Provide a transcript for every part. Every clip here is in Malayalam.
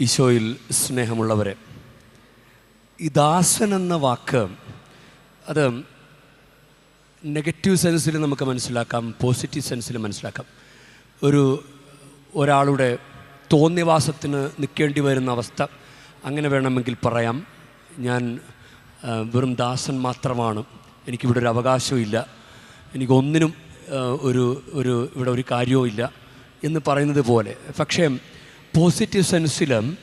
ഈശോയിൽ സ്നേഹമുള്ളവരെ ഈ ദാസൻ എന്ന വാക്ക് അത് നെഗറ്റീവ് സെൻസിൽ നമുക്ക് മനസ്സിലാക്കാം പോസിറ്റീവ് സെൻസിൽ മനസ്സിലാക്കാം. ഒരു ഒരാളുടെ തോന്നിവാസത്തിന് നിൽക്കേണ്ടി വരുന്ന അവസ്ഥ അങ്ങനെ വേണമെങ്കിൽ പറയാം. ഞാൻ വെറും ദാസൻ മാത്രമാണ്. എനിക്കിവിടെ ഒരു അവകാശവും ഇല്ല. എനിക്കൊന്നിനും ഒരു ഒരു ഇവിടെ ഒരു കാര്യവും ഇല്ല എന്ന് പറയുന്നത് പോലെ. പക്ഷേ പോസിറ്റീവ് സെൻസിലും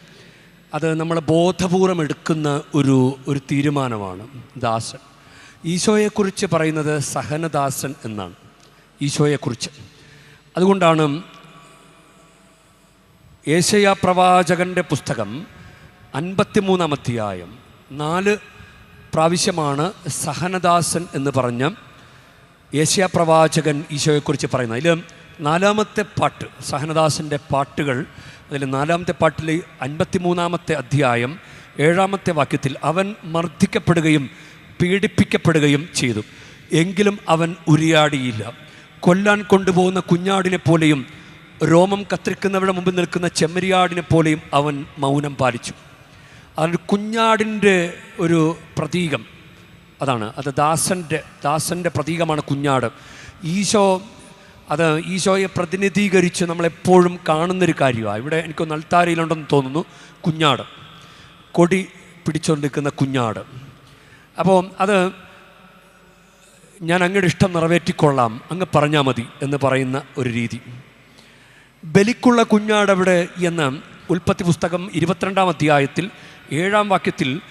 അത് നമ്മൾ ബോധപൂർവം എടുക്കുന്ന ഒരു ഒരു തീരുമാനമാണ് ദാസൻ. ഈശോയെക്കുറിച്ച് പറയുന്നത് സഹനദാസൻ എന്നാണ്. ഈശോയെക്കുറിച്ച്. അതുകൊണ്ടാണ് ഏശയ പ്രവാചകന്റെ പുസ്തകം അൻപത്തിമൂന്നാം അധ്യായം നാല് പ്രാവശ്യമാണ് സഹനദാസൻ എന്ന് പറഞ്ഞ ഏഷ്യ പ്രവാചകൻ ഈശോയെക്കുറിച്ച് പറയുന്നത്. അതിൽ നാലാമത്തെ പാട്ട് സഹനദാസന്റെ പാട്ടുകൾ അതിൽ നാലാമത്തെ പാട്ടിൽ അൻപത്തിമൂന്നാമത്തെ അധ്യായം ഏഴാമത്തെ വാക്യത്തിൽ അവൻ മർദ്ദിക്കപ്പെടുകയും പീഡിപ്പിക്കപ്പെടുകയും ചെയ്തു. എങ്കിലും അവൻ ഉരിയാടിയില്ല. കൊല്ലാൻ കൊണ്ടുപോകുന്ന കുഞ്ഞാടിനെ പോലെയും രോമം കത്തിരിക്കുന്നവരുടെ മുമ്പിൽ നിൽക്കുന്ന ചെമ്മരിയാടിനെ പോലെയും അവൻ മൗനം പാലിച്ചു. അതൊരു കുഞ്ഞാടിന്റെ ഒരു പ്രതീകം. അതാണ്. അത് ദാസന്റെ ദാസന്റെ പ്രതീകമാണ് കുഞ്ഞാട്. ഈശോ അത് ഈശോയെ പ്രതിനിധീകരിച്ച് നമ്മളെപ്പോഴും കാണുന്നൊരു കാര്യമാണ് ഇവിടെ എനിക്കൊന്ന് അൾത്താരയിലുണ്ടെന്ന് തോന്നുന്നു. കുഞ്ഞാട്. കൊടി പിടിച്ചുകൊണ്ടിരിക്കുന്ന കുഞ്ഞാട്. അപ്പോൾ അത് ഞാൻ അങ്ങയുടെ ഇഷ്ടം നിറവേറ്റിക്കൊള്ളാം. അങ്ങ് പറഞ്ഞാൽ മതി എന്ന് പറയുന്ന ഒരു രീതി. ബലിക്കുള്ള കുഞ്ഞാടവിടെ എന്ന് ഉൽപ്പത്തി പുസ്തകം ഇരുപത്തിരണ്ടാം അധ്യായത്തിൽ ഏഴാം വാക്യത്തിൽ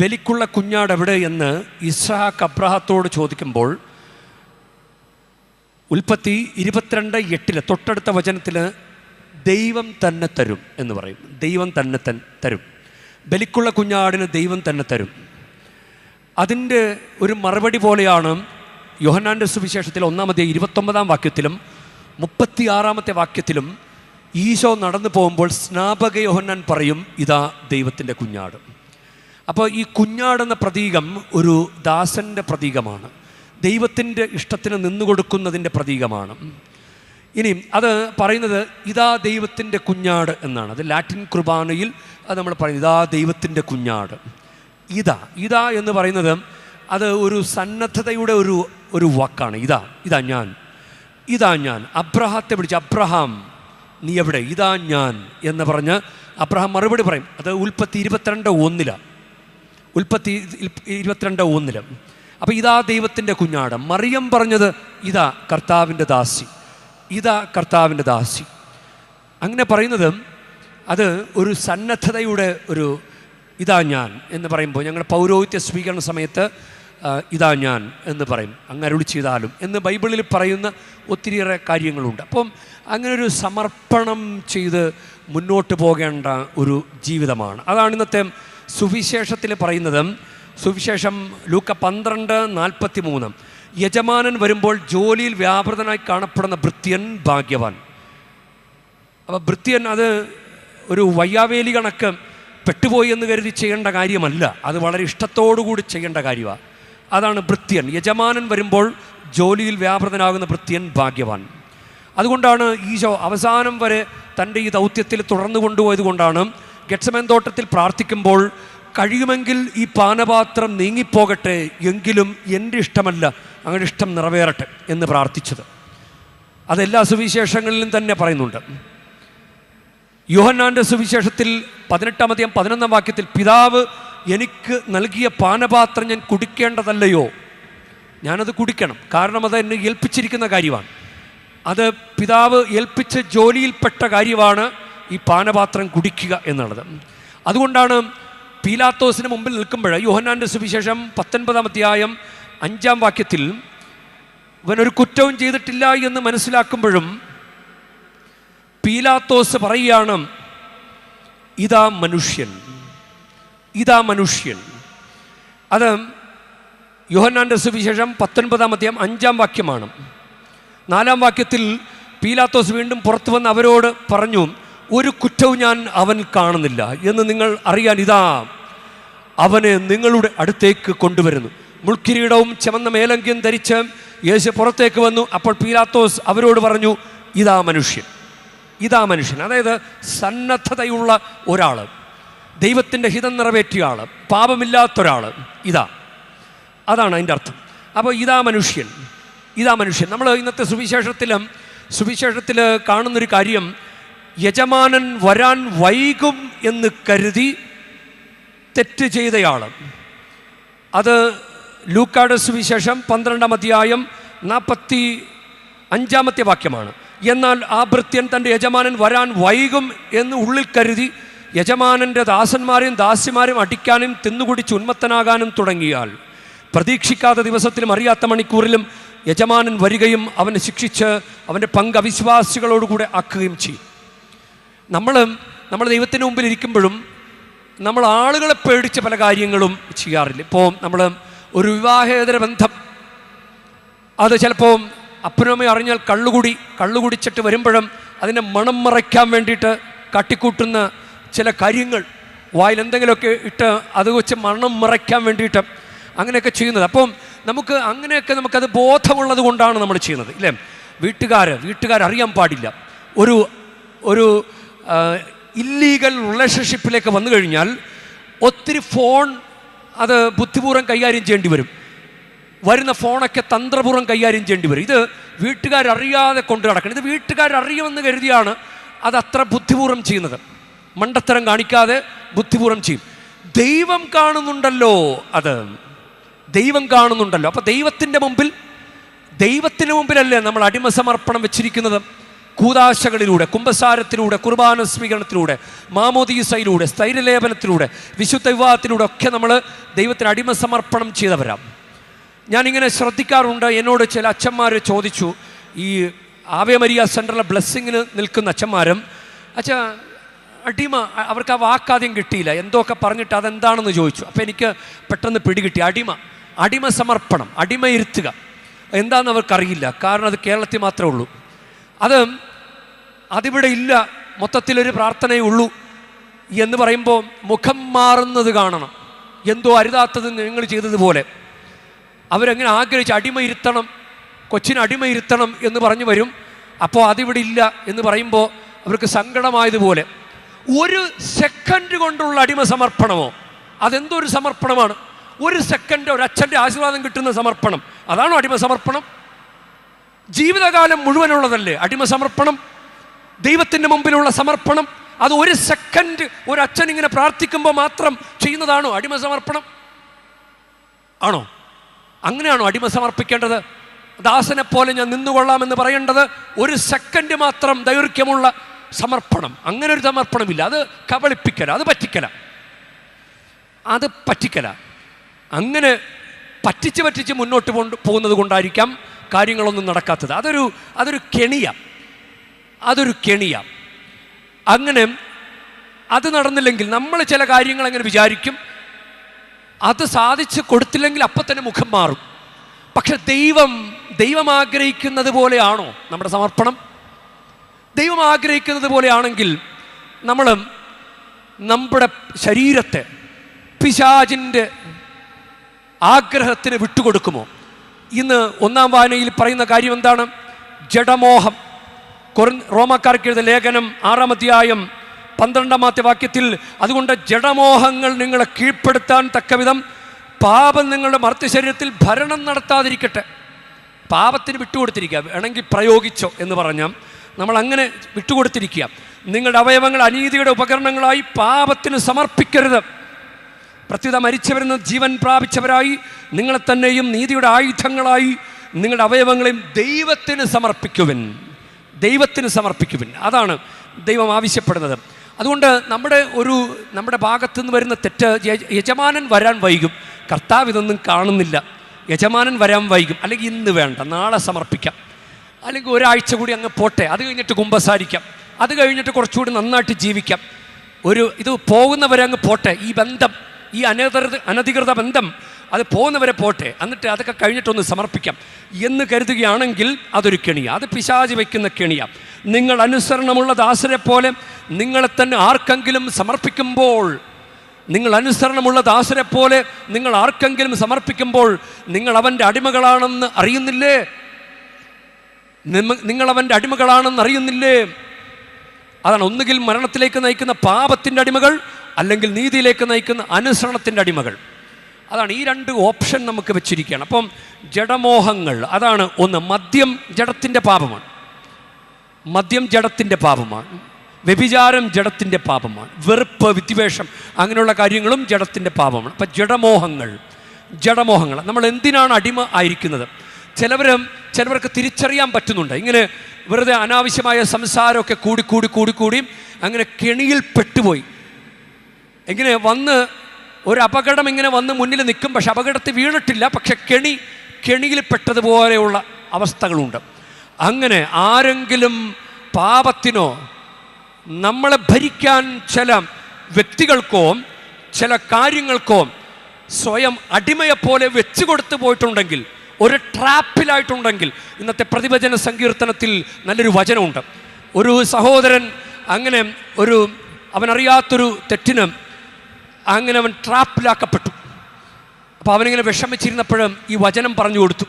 ബലിക്കുള്ള കുഞ്ഞാടവിടെ എന്ന് ഇസ്ഹാഖ് അബ്രഹത്തോട് ചോദിക്കുമ്പോൾ ഉൽപ്പത്തി ഇരുപത്തിരണ്ട് എട്ടിൽ തൊട്ടടുത്ത വചനത്തിൽ ദൈവം തന്നെ തരും എന്ന് പറയും. ദൈവം തന്നെ തൻ തരും. ബലിക്കുള്ള കുഞ്ഞാടിന് ദൈവം തന്നെ തരും. അതിന്റെ ഒരു മറുപടി പോലെയാണ് യോഹന്നാന്റെ സുവിശേഷത്തിൽ ഒന്നാമത്തെ ഇരുപത്തൊമ്പതാം വാക്യത്തിലും മുപ്പത്തിയാറാമത്തെ വാക്യത്തിലും ഈശോ നടന്നു പോകുമ്പോൾ സ്നാപക യോഹന്നാൻ പറയും ഇതാ ദൈവത്തിന്റെ കുഞ്ഞാട്. അപ്പോൾ ഈ കുഞ്ഞാടെന്ന പ്രതീകം ഒരു ദാസന്റെ പ്രതീകമാണ്. ദൈവത്തിന്റെ ഇഷ്ടത്തിന് നിന്നുകൊടുക്കുന്നതിന്റെ പ്രതീകമാണ്. ഇനി അത് പറയുന്നത് ഇതാ ദൈവത്തിന്റെ കുഞ്ഞാട് എന്നാണ്. അത് ലാറ്റിൻ കുർബാനയിൽ അത് നമ്മൾ പറയുന്നത് ഇതാ ദൈവത്തിന്റെ കുഞ്ഞാട്. ഇതാ ഇതാ എന്ന് പറയുന്നത് അത് ഒരു സന്നദ്ധതയുടെ ഒരു ഒരു വാക്കാണ്. ഇതാ ഇതാ ഞാൻ. ഇതാ ഞാൻ. അബ്രഹാത്തെ വിളിച്ച് അബ്രഹാം നീ എവിടെ? ഇതാ ഞാൻ എന്ന് പറഞ്ഞ് അബ്രഹാം മറുപടി പറയും. അത് ഉൽപ്പത്തി ഇരുപത്തിരണ്ട് ഒന്നിലാണ് ഉൽപ്പത്തി ഇരുപത്തിരണ്ട് ഒന്നിൽ. അപ്പോൾ ഇതാ ദൈവത്തിന്റെ കുഞ്ഞാട്. മറിയം പറഞ്ഞത് ഇതാ കർത്താവിന്റെ ദാസി. ഇതാ കർത്താവിന്റെ ദാസി. അങ്ങനെ പറയുന്നത് അത് ഒരു സന്നദ്ധതയുടെ ഒരു ഇതാ ഞാൻ എന്ന് പറയുമ്പോൾ ഞങ്ങൾ പൗരോഹിത്യ സ്വീകരണ സമയത്ത് ഇതാ ഞാൻ എന്ന് പറയും. അങ്ങ് അരുളി ചെയ്താലും എന്ന് ബൈബിളിൽ പറയുന്ന ഒത്തിരിയേറെ കാര്യങ്ങളുണ്ട്. അപ്പം അങ്ങനെ ഒരു സമർപ്പണം ചെയ്ത് മുന്നോട്ട് പോകേണ്ട ഒരു ജീവിതമാണ്. അതാണ് ഇന്നത്തെ സുവിശേഷത്തിൽ പറയുന്നത് സുവിശേഷം ലൂക്ക പന്ത്രണ്ട് നാൽപ്പത്തി മൂന്ന് യജമാനൻ വരുമ്പോൾ ജോലിയിൽ വ്യാപൃതനായി കാണപ്പെടുന്ന ഭൃത്യൻ ഭാഗ്യവാൻ. അപ്പോൾ ഭൃത്യൻ അത് ഒരു വയ്യാവേലി കണക്ക് പെട്ടുപോയി എന്ന് കരുതി ചെയ്യേണ്ട കാര്യമല്ല. അത് വളരെ ഇഷ്ടത്തോടുകൂടി ചെയ്യേണ്ട കാര്യമാണ് അതാണ് ഭൃത്യൻ. യജമാനൻ വരുമ്പോൾ ജോലിയിൽ വ്യാപൃതനാകുന്ന ഭൃത്യൻ ഭാഗ്യവാൻ. അതുകൊണ്ടാണ് ഈശോ അവസാനം വരെ തന്റെ ഈ ദൗത്യത്തിൽ തുടർന്നു കൊണ്ടുപോയത് കൊണ്ടാണ് ഗെറ്റ്സമൻ തോട്ടത്തിൽ പ്രാർത്ഥിക്കുമ്പോൾ കഴിയുമെങ്കിൽ ഈ പാനപാത്രം നീങ്ങിപ്പോകട്ടെ എങ്കിലും എന്റെ ഇഷ്ടമല്ല. അങ്ങനെ ഇഷ്ടം നിറവേറട്ടെ എന്ന് പ്രാർത്ഥിച്ചത്. അതെല്ലാ സുവിശേഷങ്ങളിലും തന്നെ പറയുന്നുണ്ട്. യോഹന്നാന്റെ സുവിശേഷത്തിൽ പതിനെട്ടാമതെയും പതിനൊന്നാം വാക്യത്തിൽ പിതാവ് എനിക്ക് നൽകിയ പാനപാത്രം ഞാൻ കുടിക്കേണ്ടതല്ലയോ? ഞാനത് കുടിക്കണം. കാരണം അത് എന്നെ ഏൽപ്പിച്ചിരിക്കുന്ന കാര്യമാണ്. അത് പിതാവ് ഏൽപ്പിച്ച ജോലിയിൽപ്പെട്ട കാര്യമാണ് ഈ പാനപാത്രം കുടിക്കുക എന്നുള്ളത്. അതുകൊണ്ടാണ് പീലാത്തോസിന് മുമ്പിൽ നിൽക്കുമ്പോൾ യോഹന്നാന്റെ സുവിശേഷം പത്തൊൻപതാം അധ്യായം അഞ്ചാം വാക്യത്തിൽ ഇവനൊരു കുറ്റവും ചെയ്തിട്ടില്ല എന്ന് മനസ്സിലാക്കുമ്പോഴും പീലാത്തോസ് പറയുകയാണ് ഇതാ മനുഷ്യൻ ഇതാ മനുഷ്യൻ. അത് യോഹന്നാന്റെ സുവിശേഷം പത്തൊൻപതാം അധ്യായം അഞ്ചാം വാക്യമാണ്. നാലാം വാക്യത്തിൽ പീലാത്തോസ് വീണ്ടും പുറത്തു വന്ന് അവരോട് പറഞ്ഞു ഒരു കുറ്റവും ഞാൻ അവൻ കാണുന്നില്ല എന്ന് നിങ്ങൾ അറിയാൻ ഇതാ അവനെ നിങ്ങളുടെ അടുത്തേക്ക് കൊണ്ടുവരുന്നു. മുൾക്കിരീടവും ചമന്ന മേലങ്കിയും ധരിച്ച് യേശു പുറത്തേക്ക് വന്നു. അപ്പോൾ പീലാത്തോസ് അവരോട് പറഞ്ഞു ഇതാ മനുഷ്യൻ ഇതാ മനുഷ്യൻ. അതായത് സന്നദ്ധതയുള്ള ഒരാൾ ദൈവത്തിന്റെ ഹിതം നിറവേറ്റിയ ആൾ പാപമില്ലാത്തൊരാൾ. ഇതാ അതാണ് അതിന്റെ അർത്ഥം. അപ്പോൾ ഇതാ മനുഷ്യൻ ഇതാ മനുഷ്യൻ. നമ്മൾ ഇന്നത്തെ സുവിശേഷത്തിലും സുവിശേഷത്തിൽ കാണുന്നൊരു കാര്യം യജമാനൻ വരാൻ വൈകും എന്ന് കരുതി തെറ്റ് ചെയ്തയാൾ അത് ലൂക്കാട് സുവിശേഷം പന്ത്രണ്ടാം അധ്യായം നാൽപ്പത്തി അഞ്ചാമത്തെ വാക്യമാണ്. എന്നാൽ ആ ഭൃത്യൻ തന്റെ യജമാനൻ വരാൻ വൈകും എന്ന് ഉള്ളിൽ കരുതി യജമാനന്റെ ദാസന്മാരെയും ദാസിമാരെയും അടിക്കാനും തിന്നുകുടിച്ച് ഉന്മത്തനാകാനും തുടങ്ങിയാൽ പ്രതീക്ഷിക്കാത്ത ദിവസത്തിലും അറിയാത്ത മണിക്കൂറിലും യജമാനൻ വരികയും അവനെ ശിക്ഷിച്ച് അവന്റെ പങ്ക് അവിശ്വാസികളോടുകൂടെ ആക്കുകയും ചെയ്യും. നമ്മൾ നമ്മൾ ദൈവത്തിന് മുമ്പിൽ ഇരിക്കുമ്പോഴും നമ്മൾ ആളുകളെ പേടിച്ച് പല കാര്യങ്ങളും ചെയ്യാറില്ല. ഇപ്പോൾ നമ്മൾ ഒരു വിവാഹേതര ബന്ധം. അത് ചിലപ്പോൾ അപ്പനമ്മ അറിഞ്ഞാൽ കള്ളുകുടി കള്ളുകുടിച്ചിട്ട് വരുമ്പോഴും അതിന്റെ മണം മറയ്ക്കാൻ വേണ്ടിയിട്ട് കട്ടിക്കൂട്ടുന്ന ചില കാര്യങ്ങൾ. വായിൽ എന്തെങ്കിലുമൊക്കെ ഇട്ട് അത് വെച്ച് മണം മറയ്ക്കാൻ വേണ്ടിയിട്ട് അങ്ങനെയൊക്കെ ചെയ്യുന്നത്. അപ്പം നമുക്ക് അങ്ങനെയൊക്കെ നമുക്കത് ബോധമുള്ളത് കൊണ്ടാണ് നമ്മൾ ചെയ്യുന്നത് ഇല്ലേ? വീട്ടുകാർ വീട്ടുകാരറിയാൻ പാടില്ല. ഒരു ഒരു ഇല്ലീഗൽ റിലേഷൻഷിപ്പിലേക്ക് വന്നു കഴിഞ്ഞാൽ ഒത്തിരി ഫോൺ അത് ബുദ്ധിപൂർവം കൈകാര്യം ചെയ്യേണ്ടി വരും. വരുന്ന ഫോണൊക്കെ തന്ത്രപൂർവം കൈകാര്യം ചെയ്യേണ്ടി വരും. ഇത് വീട്ടുകാരറിയാതെ കൊണ്ടു നടക്കണം. ഇത് വീട്ടുകാരറിയുമെന്ന് കരുതിയാണ് അത് അത്ര ബുദ്ധിപൂർവം ചെയ്യുന്നത്. മണ്ടത്തരം കാണിക്കാതെ ബുദ്ധിപൂർവം ചെയ്യും. ദൈവം കാണുന്നുണ്ടല്ലോ അത്. ദൈവം കാണുന്നുണ്ടല്ലോ. അപ്പോൾ ദൈവത്തിന്റെ മുമ്പിൽ ദൈവത്തിന് മുമ്പിലല്ലേ നമ്മൾ അടിമസമർപ്പണം വെച്ചിരിക്കുന്നത്? കൂതാശകളിലൂടെ കുംഭസാരത്തിലൂടെ കുർബാന സ്വീകരണത്തിലൂടെ മാമോദീസയിലൂടെ സ്ഥൈര്യലേപനത്തിലൂടെ വിശുദ്ധ വിവാഹത്തിലൂടെ ഒക്കെ നമ്മൾ ദൈവത്തിന് അടിമ സമർപ്പണം ചെയ്തവരാം ഞാനിങ്ങനെ ശ്രദ്ധിക്കാറുണ്ട്. എന്നോട് ചില അച്ഛന്മാർ ചോദിച്ചു ഈ ആവേമരിയ സെന്ററിലെ ബ്ലെസ്സിങ്ങിന് നിൽക്കുന്ന അച്ഛന്മാരും അച്ഛാ അടിമ അവർക്ക് ആ വാക്കാദ്യം കിട്ടിയില്ല എന്തൊക്കെ പറഞ്ഞിട്ട് അതെന്താണെന്ന് ചോദിച്ചു. അപ്പോൾ എനിക്ക് പെട്ടെന്ന് പിടികിട്ടി അടിമ അടിമ സമർപ്പണം അടിമയിരുത്തുക എന്താണെന്ന് അവർക്കറിയില്ല. കാരണം അത് കേരളത്തിൽ മാത്രമേ ഉള്ളൂ. അത് അതിവിടെ ഇല്ല. മൊത്തത്തിലൊരു പ്രാർത്ഥനയേ ഉള്ളൂ എന്ന് പറയുമ്പോൾ മുഖം മാറുന്നത് കാണണം. എന്തോ അരുതാത്തത് നിങ്ങൾ ചെയ്തതുപോലെ. അവരങ്ങനെ ആഗ്രഹിച്ച് അടിമയിരുത്തണം. കൊച്ചിന് അടിമയിരുത്തണം എന്ന് പറഞ്ഞു വരും. അപ്പോൾ അതിവിടെ ഇല്ല എന്ന് പറയുമ്പോൾ അവർക്ക് സങ്കടമായതുപോലെ. ഒരു സെക്കൻഡ് കൊണ്ടുള്ള അടിമ സമർപ്പണമോ? അതെന്തോ ഒരു സമർപ്പണമാണ്? ഒരു സെക്കൻഡ് ഒരു അച്ഛന്റെ ആശീർവാദം കിട്ടുന്ന സമർപ്പണം. അതാണോ അടിമ സമർപ്പണം? ജീവിതകാലം മുഴുവനുള്ളതല്ലേ? അടിമ സമർപ്പണം ദൈവത്തിന്റെ മുമ്പിലുള്ള സമർപ്പണം അത് ഒരു സെക്കൻഡ് ഒരു അച്ഛൻ ഇങ്ങനെ പ്രാർത്ഥിക്കുമ്പോൾ മാത്രം ചെയ്യുന്നതാണോ അടിമ സമർപ്പണം? ആണോ? അങ്ങനെയാണോ അടിമ സമർപ്പിക്കേണ്ടത്? ദാസനെ പോലെ ഞാൻ നിന്നുകൊള്ളാമെന്ന് പറയേണ്ടത് ഒരു സെക്കൻഡ് മാത്രം ദൈർഘ്യമുള്ള സമർപ്പണം. അങ്ങനെ ഒരു സമർപ്പണമില്ല. അത് കബളിപ്പിക്കല അത് പറ്റിക്കല. അത് പറ്റിക്കല. അങ്ങനെ പറ്റിച്ച് പറ്റിച്ച് മുന്നോട്ട് പോകുന്നത് കൊണ്ടായിരിക്കാം കാര്യങ്ങളൊന്നും നടക്കാത്തത്. അതൊരു അതൊരു കെണിയ. അതൊരു കെണിയ. അങ്ങനെ അത് നടന്നില്ലെങ്കിൽ നമ്മൾ ചില കാര്യങ്ങൾ അങ്ങനെ വിചാരിക്കും. അത് സാധിച്ച് കൊടുത്തില്ലെങ്കിൽ അപ്പം തന്നെ മുഖം മാറും. പക്ഷെ ദൈവം ദൈവം ആഗ്രഹിക്കുന്നത് പോലെയാണോ നമ്മുടെ സമർപ്പണം? ദൈവം ആഗ്രഹിക്കുന്നത് പോലെയാണെങ്കിൽ നമ്മൾ നമ്മുടെ ശരീരത്തെ പിശാചിന്റെ ആഗ്രഹത്തിന് വിട്ടുകൊടുക്കുമോ? ഇന്ന് ഒന്നാം വായനയിൽ പറയുന്ന കാര്യം എന്താണ്? ജഡമോഹം. കൊറി റോമാക്കാർക്ക് എഴുതിയ ലേഖനം ആറാം അധ്യായം പന്ത്രണ്ടാമത്തെ വാക്യത്തിൽ അതുകൊണ്ട് ജഡമോഹങ്ങൾ നിങ്ങളെ കീഴ്പ്പെടുത്താൻ തക്കവിധം പാപം നിങ്ങളുടെ മർത്യശരീരത്തിൽ ഭരണം നടത്താതിരിക്കട്ടെ. പാപത്തിന് വിട്ടുകൊടുത്തിരിക്കുക. വേണമെങ്കിൽ പ്രയോഗിച്ചോ എന്ന് പറഞ്ഞാൽ നമ്മൾ അങ്ങനെ വിട്ടുകൊടുത്തിരിക്കുക. നിങ്ങളുടെ അവയവങ്ങൾ അനീതിയുടെ ഉപകരണങ്ങളായി പാപത്തിന് സമർപ്പിക്കരുത്. പ്രത്യുത മരിച്ചവരെന്ന് ജീവൻ പ്രാപിച്ചവരായി നിങ്ങളെ തന്നെയും നീതിയുടെ ആയുധങ്ങളായി നിങ്ങളുടെ അവയവങ്ങളെയും ദൈവത്തിന് സമർപ്പിക്കുവൻ. ദൈവത്തിന് സമർപ്പിക്കുവൻ. അതാണ് ദൈവം ആവശ്യപ്പെടുന്നത്. അതുകൊണ്ട് നമ്മുടെ ഒരു നമ്മുടെ ഭാഗത്തു നിന്ന് വരുന്ന തെറ്റ് യജമാനൻ വരാൻ വൈകും. കർത്താവ് ഇതൊന്നും കാണുന്നില്ല. യജമാനൻ വരാൻ വൈകും. അല്ലെങ്കിൽ ഇന്ന് വേണ്ട നാളെ സമർപ്പിക്കാം. അല്ലെങ്കിൽ ഒരാഴ്ച കൂടി അങ്ങ് പോട്ടെ അത് കഴിഞ്ഞിട്ട് കുമ്പസാരിക്കാം. അത് കഴിഞ്ഞിട്ട് കുറച്ചുകൂടി നന്നായിട്ട് ജീവിക്കാം. ഒരു ഇത് പോകുന്നവരെ അങ്ങ് പോട്ടെ. ഈ ബന്ധം ഈ അനധികൃത അനധികൃത ബന്ധം അത് പോകുന്നവരെ പോട്ടെ. എന്നിട്ട് അതൊക്കെ കഴിഞ്ഞിട്ടൊന്ന് സമർപ്പിക്കാം. എന്ന് കരുതുകയാണെങ്കിൽ അതൊരു കെണിയ. അത് പിശാചി വയ്ക്കുന്ന കെണിയ. നിങ്ങൾ അനുസരണമുള്ള ദാസരെ പോലെ നിങ്ങളെ തന്നെ ആർക്കെങ്കിലും സമർപ്പിക്കുമ്പോൾ നിങ്ങൾ അനുസരണമുള്ള ദാസരെ പോലെ നിങ്ങൾ ആർക്കെങ്കിലും സമർപ്പിക്കുമ്പോൾ നിങ്ങൾ അവന്റെ അടിമകളാണെന്ന് അറിയുന്നില്ലേ? നിങ്ങൾ അവന്റെ അടിമകളാണെന്ന് അറിയുന്നില്ലേ? അതാണ് ഒന്നുകിൽ മരണത്തിലേക്ക് നയിക്കുന്ന പാപത്തിന്റെ അടിമകൾ അല്ലെങ്കിൽ നീതിയിലേക്ക് നയിക്കുന്ന അനുസരണത്തിന്റെ അടിമകൾ. അതാണ് ഈ രണ്ട് ഓപ്ഷൻ നമുക്ക് വെച്ചിരിക്കുകയാണ്. അപ്പം ജഡമോഹങ്ങൾ അതാണ് ഒന്ന് മദ്യം ജഡത്തിന്റെ പാപമാണ്. മദ്യം ജഡത്തിന്റെ പാപമാണ്. വ്യഭിചാരം ജഡത്തിന്റെ പാപമാണ്. വെറുപ്പ് വിദ്വേഷം അങ്ങനെയുള്ള കാര്യങ്ങളും ജഡത്തിന്റെ പാപമാണ്. അപ്പം ജഡമോഹങ്ങൾ ജഡമോഹങ്ങൾ നമ്മൾ എന്തിനാണ് അടിമ ആയിരിക്കുന്നത്? ചിലവർ ചിലവർക്ക് തിരിച്ചറിയാൻ പറ്റുന്നുണ്ട്. ഇങ്ങനെ വെറുതെ അനാവശ്യമായ സംസാരമൊക്കെ കൂടി കൂടി കൂടി കൂടി അങ്ങനെ കെണിയിൽ പെട്ടുപോയി. ഇങ്ങനെ വന്ന് ഒരു അപകടം ഇങ്ങനെ വന്ന് മുന്നിൽ നിൽക്കും. പക്ഷെ അപകടത്തിൽ വീണിട്ടില്ല. പക്ഷെ കെണി കെണിയിൽ പെട്ടതുപോലെയുള്ള അവസ്ഥകളുണ്ട്. അങ്ങനെ ആരെങ്കിലും പാപത്തിനോ നമ്മളെ ഭരിക്കാൻ ചില വ്യക്തികൾക്കോ ചില കാര്യങ്ങൾക്കോ സ്വയം അടിമയെപ്പോലെ വെച്ചു കൊടുത്തു പോയിട്ടുണ്ടെങ്കിൽ ഒരു ട്രാപ്പിലായിട്ടുണ്ടെങ്കിൽ ഇന്നത്തെ പ്രതിവചന സങ്കീർത്തനത്തിൽ നല്ലൊരു വചനമുണ്ട്. ഒരു സഹോദരൻ അങ്ങനെ ഒരു അവനറിയാത്തൊരു തെറ്റിന് അങ്ങനെ അവൻ ട്രാപ്പിലാക്കപ്പെട്ടു. അപ്പോൾ അവനിങ്ങനെ വിഷമിച്ചിരുന്നപ്പോഴും ഈ വചനം പറഞ്ഞു കൊടുത്തു.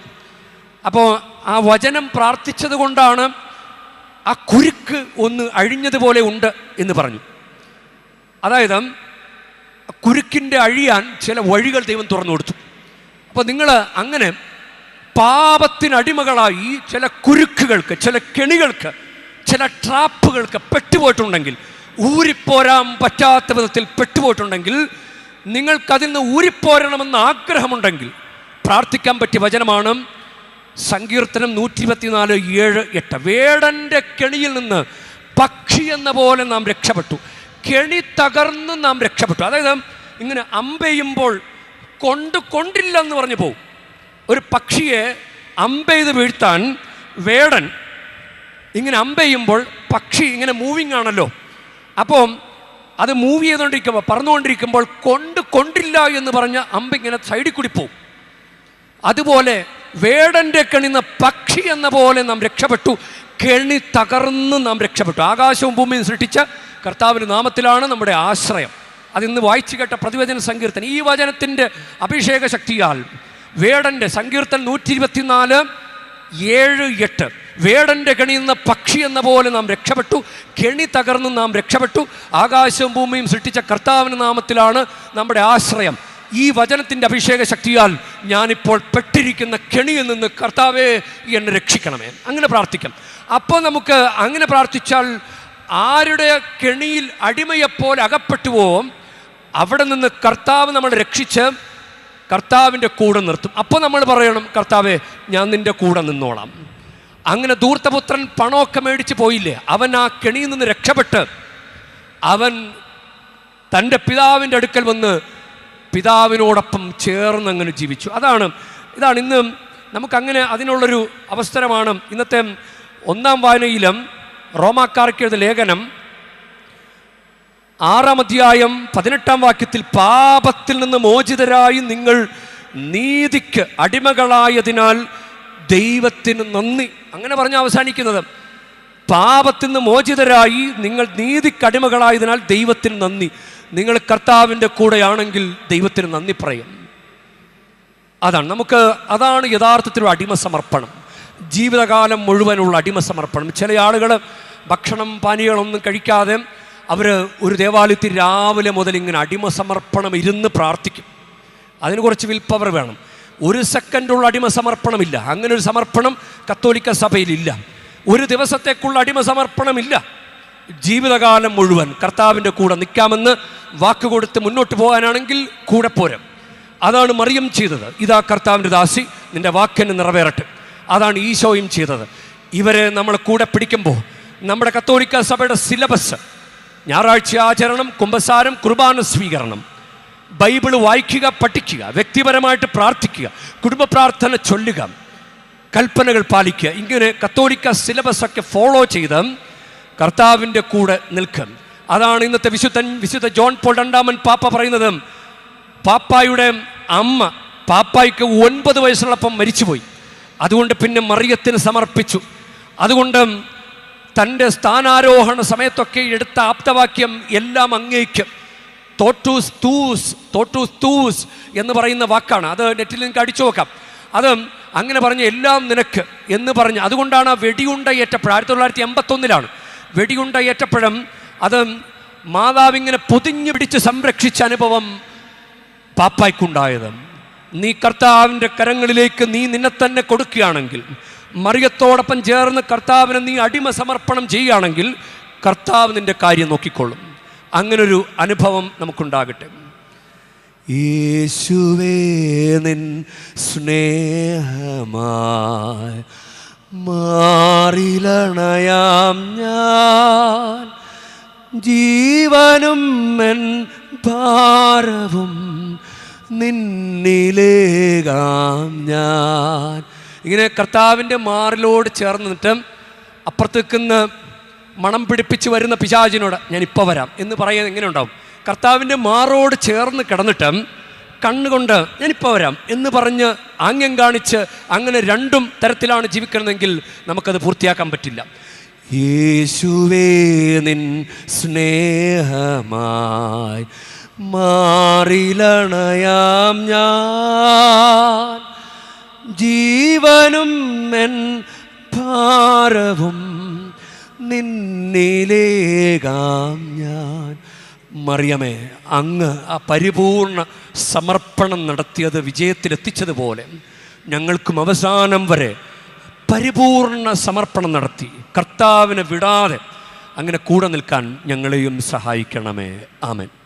അപ്പോൾ ആ വചനം പ്രാർത്ഥിച്ചത് കൊണ്ടാണ് ആ കുരുക്ക് ഒന്ന് അഴിഞ്ഞതുപോലെ ഉണ്ട് എന്ന് പറഞ്ഞു. അതായത് കുരുക്കിന്റെ അഴിയാൻ ചില വഴികൾ ദൈവം തുറന്നു കൊടുത്തു. അപ്പോൾ നിങ്ങൾ അങ്ങനെ പാപത്തിനടിമകളായി ചില കുരുക്കുകൾക്ക് ചില കെണികൾക്ക് ചില ട്രാപ്പുകൾക്ക് പെട്ടുപോയിട്ടുണ്ടെങ്കിൽ ഊരിപ്പോരാൻ പറ്റാത്ത വിധത്തിൽ പെട്ടുപോയിട്ടുണ്ടെങ്കിൽ നിങ്ങൾക്കതിൽ നിന്ന് ഊരിപ്പോരണമെന്ന് ആഗ്രഹമുണ്ടെങ്കിൽ പ്രാർത്ഥിക്കാൻ പറ്റിയ വചനമാണ് സങ്കീർത്തനം നൂറ്റി ഇരുപത്തിനാല് ഏഴ് എട്ട്. വേടന്റെ കെണിയിൽ നിന്ന് പക്ഷി എന്ന പോലെ നാം രക്ഷപ്പെട്ടു. കെണി തകർന്ന് നാം രക്ഷപ്പെട്ടു. അതായത് ഇങ്ങനെ അമ്പെയ്യുമ്പോൾ കൊണ്ട് കൊണ്ടില്ല എന്ന് പറഞ്ഞു പോവും. ഒരു പക്ഷിയെ അമ്പെയ്ത് വീഴ്ത്താൻ വേടൻ ഇങ്ങനെ അമ്പെയ്യുമ്പോൾ പക്ഷി ഇങ്ങനെ മൂവിങ് ആണല്ലോ. അപ്പം അത് മൂവ് ചെയ്തുകൊണ്ടിരിക്കുമ്പോൾ പറന്നുകൊണ്ടിരിക്കുമ്പോൾ കൊണ്ട് കൊണ്ടില്ല എന്ന് പറഞ്ഞ അമ്പ ഇങ്ങനെ സൈഡിൽ കൂടി പോവും. അതുപോലെ വേടന്റെ കെണിന്ന പക്ഷി എന്ന പോലെ നാം രക്ഷപ്പെട്ടു. കെണി തകർന്ന് നാം രക്ഷപ്പെട്ടു. ആകാശവും ഭൂമിയും സൃഷ്ടിച്ച കർത്താവിന്റെ നാമത്തിലാണ് നമ്മുടെ ആശ്രയം. അതിന്ന് വായിച്ചു കേട്ട പ്രതിവചന സങ്കീർത്തൻ ഈ വചനത്തിന്റെ അഭിഷേക ശക്തിയാൽ വേടന്റെ സങ്കീർത്തൻ നൂറ്റി ഇരുപത്തിനാല് ഏഴ് എട്ട്. വേടന്റെ കെണിയുന്ന പക്ഷി എന്ന പോലെ നാം രക്ഷപ്പെട്ടു. കെണി തകർന്ന് നാം രക്ഷപ്പെട്ടു. ആകാശവും ഭൂമിയും സൃഷ്ടിച്ച കർത്താവിന്റെ നാമത്തിലാണ് നമ്മുടെ ആശ്രയം. ഈ വചനത്തിന്റെ അഭിഷേക ശക്തിയാൽ ഞാനിപ്പോൾ പെട്ടിരിക്കുന്ന കെണിയിൽ നിന്ന് കർത്താവെ എന്നെ രക്ഷിക്കണമേ. അങ്ങനെ പ്രാർത്ഥിക്കാം. അപ്പോൾ നമുക്ക് അങ്ങനെ പ്രാർത്ഥിച്ചാൽ ആരുടെ കെണിയിൽ അടിമയെപ്പോലെ അകപ്പെട്ടുവോ അവിടെ നിന്ന് കർത്താവ് നമ്മളെ രക്ഷിച്ച് കർത്താവിന്റെ കൂടെ നിർത്തും. അപ്പോൾ നമ്മൾ പറയണം കർത്താവെ ഞാൻ നിന്റെ കൂടെ നിന്നോളാം. അങ്ങനെ ധൂർത്തപുത്രൻ പണമൊക്കെ മേടിച്ച് പോയില്ലേ? അവൻ ആ കെണിയിൽ നിന്ന് രക്ഷപ്പെട്ട് അവൻ തന്റെ പിതാവിന്റെ അടുക്കൽ വന്ന് പിതാവിനോടൊപ്പം ചേർന്ന് അങ്ങനെ ജീവിച്ചു. അതാണ് ഇതാണ് ഇന്ന് നമുക്കങ്ങനെ അതിനുള്ളൊരു അവസരമാണ്. ഇന്നത്തെ ഒന്നാം വായനയിലും റോമാക്കാർക്ക് ലേഖനം ആറാം അധ്യായം പതിനെട്ടാം വാക്യത്തിൽ പാപത്തിൽ നിന്ന് മോചിതരായി നിങ്ങൾ നീതിക്ക് അടിമകളായതിനാൽ ദൈവത്തിന് നന്ദി. അങ്ങനെ പറഞ്ഞ് അവസാനിക്കുന്നത്. പാപത്തിൽ നിന്ന് മോചിതരായി നിങ്ങൾ നീതിക്ക് അടിമകളായതിനാൽ ദൈവത്തിന് നന്ദി. നിങ്ങൾ കർത്താവിന്റെ കൂടെയാണെങ്കിൽ ദൈവത്തിന് നന്ദി പറയും. അതാണ്. നമുക്ക് അതാണ് യഥാർത്ഥത്തിലൊരു അടിമ സമർപ്പണം. ജീവിതകാലം മുഴുവനുള്ള അടിമ സമർപ്പണം. ചില ആളുകൾ ഭക്ഷണം പാനീയങ്ങളൊന്നും കഴിക്കാതെ അവർ ഒരു ദേവാലയത്തിൽ രാവിലെ മുതൽ ഇങ്ങനെ അടിമസമർപ്പണം ഇരുന്ന് പ്രാർത്ഥിക്കും. അതിന് കുറച്ച് വിൽപ്പവർ പവർ വേണം. ഒരു സെക്കൻഡുള്ള അടിമസമർപ്പണമില്ല അങ്ങനെ ഒരു സമർപ്പണം കത്തോലിക്ക സഭയിലില്ല. ഒരു ദിവസത്തേക്കുള്ള അടിമസമർപ്പണമില്ല ജീവിതകാലം മുഴുവൻ കർത്താവിന്റെ കൂടെ നിൽക്കാമെന്ന് വാക്ക് കൊടുത്ത് മുന്നോട്ട് പോകാനാണെങ്കിൽ കൂടെ പോരാം. അതാണ് മറിയം ചെയ്തത്. ഇതാ കർത്താവിന്റെ ദാസി നിന്റെ വാക്കിന് നിറവേറട്ടെ. അതാണ് ഈശോയും ചെയ്തത്. ഇവരെ നമ്മൾ കൂടെ പിടിക്കുമ്പോൾ നമ്മുടെ കത്തോലിക്ക സഭയുടെ സിലബസ് ഞായറാഴ്ച ആചരണം കുംഭസാരം കുർബാന സ്വീകരണം ബൈബിൾ വായിക്കുക പഠിക്കുക വ്യക്തിപരമായിട്ട് പ്രാർത്ഥിക്കുക കുടുംബ പ്രാർത്ഥന ചൊല്ലുക കൽപ്പനകൾ പാലിക്കുക. ഇങ്ങനെ കത്തോലിക്ക സിലബസ് ഒക്കെ ഫോളോ ചെയ്ത് കർത്താവിന്റെ കൂടെ നിൽക്കും. അതാണ് ഇന്നത്തെ വിശുദ്ധൻ വിശുദ്ധ ജോൺ പോൾ രണ്ടാമൻ പാപ്പ പറയുന്നത്. പാപ്പായുടെ അമ്മ പാപ്പായ്ക്ക് ഒൻപത് വയസ്സുള്ളപ്പം മരിച്ചുപോയി. അതുകൊണ്ട് പിന്നെ മറിയത്തിന് സമർപ്പിച്ചു. അതുകൊണ്ട് തന്റെ സ്ഥാനാരോഹണ സമയത്തൊക്കെ എടുത്ത ആപ്തവാക്യം എല്ലാം അങ്ങേക്ക് തോട്ടൂസ് തൂസ് തോട്ടൂസ് തൂസ് എന്ന് പറയുന്ന വാക്കാണ്. അത് നെറ്റിൽ നിങ്ങൾക്ക് അടിച്ചു നോക്കാം. അത് അങ്ങനെ പറഞ്ഞ് എല്ലാം നിനക്ക് എന്ന് പറഞ്ഞ് അതുകൊണ്ടാണ് ആ വെടിയുണ്ട ഏറ്റപ്പോൾ ആയിരത്തി തൊള്ളായിരത്തി എൺപത്തൊന്നിലാണ് വെടിയുണ്ട ഏറ്റപ്പോഴും അത് മാതാവിങ്ങനെ പൊതിഞ്ഞു പിടിച്ച് സംരക്ഷിച്ച അനുഭവം പാപ്പായ്ക്കുണ്ടായത്. നീ കർത്താവിന്റെ കരങ്ങളിലേക്ക് നീ നിന്നെ തന്നെ കൊടുക്കുകയാണെങ്കിൽ മറിയത്തോടൊപ്പം ചേർന്ന് കർത്താവിന് നീ അടിമ സമർപ്പണം ചെയ്യുകയാണെങ്കിൽ കർത്താവ് നിന്റെ കാര്യം നോക്കിക്കൊള്ളും. അങ്ങനൊരു അനുഭവം നമുക്കുണ്ടാകട്ടെ. യേശുവേ നിൻ സ്നേഹമായി മാറിലണയാം ഞാൻ. ജീവനും എൻ ഭാരവും നിന്നിലേകാം ഞാൻ. ഇങ്ങനെ കർത്താവിന്റെ മാറിലോട് ചേർന്ന് നിന്നിട്ട് അപ്പുറത്ത് നിൽക്കുന്ന മണം പിടിപ്പിച്ച് വരുന്ന പിശാചിനോട് ഞാൻ ഇപ്പോൾ വരാം എന്ന് പറയുന്നത് എങ്ങനെ ഉണ്ടാവും? കർത്താവിന്റെ മാറോട് ചേർന്ന് കിടന്നിട്ട് കണ്ണുകൊണ്ട് ഞാനിപ്പോൾ വരാം എന്ന് പറഞ്ഞ് ആംഗ്യം കാണിച്ച് അങ്ങനെ രണ്ടും തരത്തിലാണ് ജീവിക്കണമെങ്കിൽ നമുക്കത് പൂർത്തിയാക്കാൻ പറ്റില്ല. യേശുവേ നിൻ സ്നേഹമായി മാറിലണയാം ഞാൻ. ജീവനും എൻ ഭാരവും നിന്നിലേകാം ഞാൻ. മറിയമേ അങ്ങ് ആ പരിപൂർണ സമർപ്പണം നടത്തിയത് വിജയത്തിലെത്തിച്ചതുപോലെ ഞങ്ങൾക്കും അവസാനം വരെ പരിപൂർണ സമർപ്പണം നടത്തി. കർത്താവിനെ വിടാതെ അങ്ങനെ കൂടെ നിൽക്കാൻ ഞങ്ങളെയും സഹായിക്കണമേ. ആമൻ.